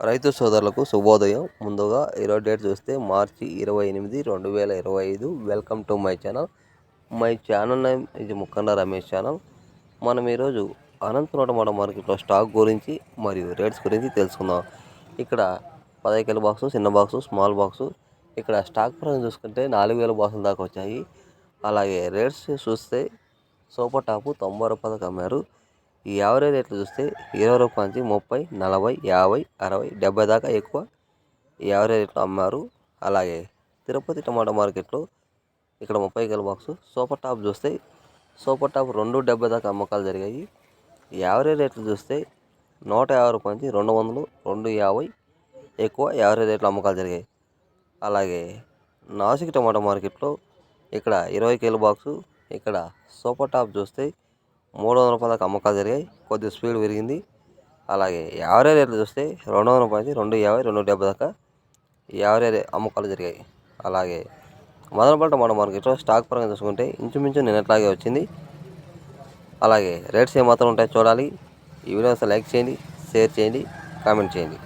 రైతు సోదరులకు శుభోదయం. ముందుగా ఈరోజు డేట్ చూస్తే మార్చి ఇరవై ఎనిమిది రెండు వేల ఇరవై ఐదు. Welcome to my channel. My channel name ఇది ముక్కండ రమేష్ ఛానల్. మనం ఈరోజు అనంతనూట మన మార్కెట్లో స్టాక్ గురించి మరియు రేట్స్ గురించి తెలుసుకుందాం. ఇక్కడ పదహైకేల బాక్సు చిన్న బాక్సు స్మాల్ బాక్సు. ఇక్కడ స్టాక్ పరంగా చూసుకుంటే నాలుగు వేల బాక్సుల దాకా వచ్చాయి. అలాగే రేట్స్ చూస్తే సూపర్ టాపు తొంభై రూపాయలకు అమ్మారు. ఈ యావరేజ్ రేట్లు చూస్తే ఇరవై రూపాయల నుంచి ముప్పై నలభై యాభై అరవై డెబ్బై దాకా ఎక్కువ ఈ యావరేజ్ రేట్లు అమ్మారు. అలాగే తిరుపతి టమాటా మార్కెట్లో ఇక్కడ ముప్పై కిలో బాక్సు సూపర్ టాప్ చూస్తే సూపర్ టాప్ రెండు డెబ్బై దాకా అమ్మకాలు జరిగాయి. యావరేజ్ రేట్లు చూస్తే నూట యాభై రూపాయల నుంచి రెండు వందలు రెండు యాభై ఎక్కువ యావరేజ్ రేట్లు అమ్మకాలు జరిగాయి. అలాగే నాసిక్ టమాటా మార్కెట్లో ఇక్కడ ఇరవై కిలో బాక్సు ఇక్కడ సూపర్ టాప్ చూస్తే మూడు వందల రూపాయల దాకా అమ్మకాలు జరిగాయి. కొద్దిగా స్పీడ్ పెరిగింది. అలాగే యావరేజ్ రేట్లు చూస్తే రెండు వందల రూపాయలు నుంచి రెండు యాభై రెండు డెబ్బై దాకా యావరేజ్ అమ్మకాలు జరిగాయి. అలాగే మదనపల్లి మన మార్కెట్లో స్టాక్ పరంగా చూసుకుంటే ఇంచుమించు నిన్నట్లాగే వచ్చింది. అలాగే రేట్స్ ఏమాత్రం ఉంటాయో చూడాలి. ఈ వీడియో లైక్ చేయండి షేర్ చేయండి కామెంట్ చేయండి.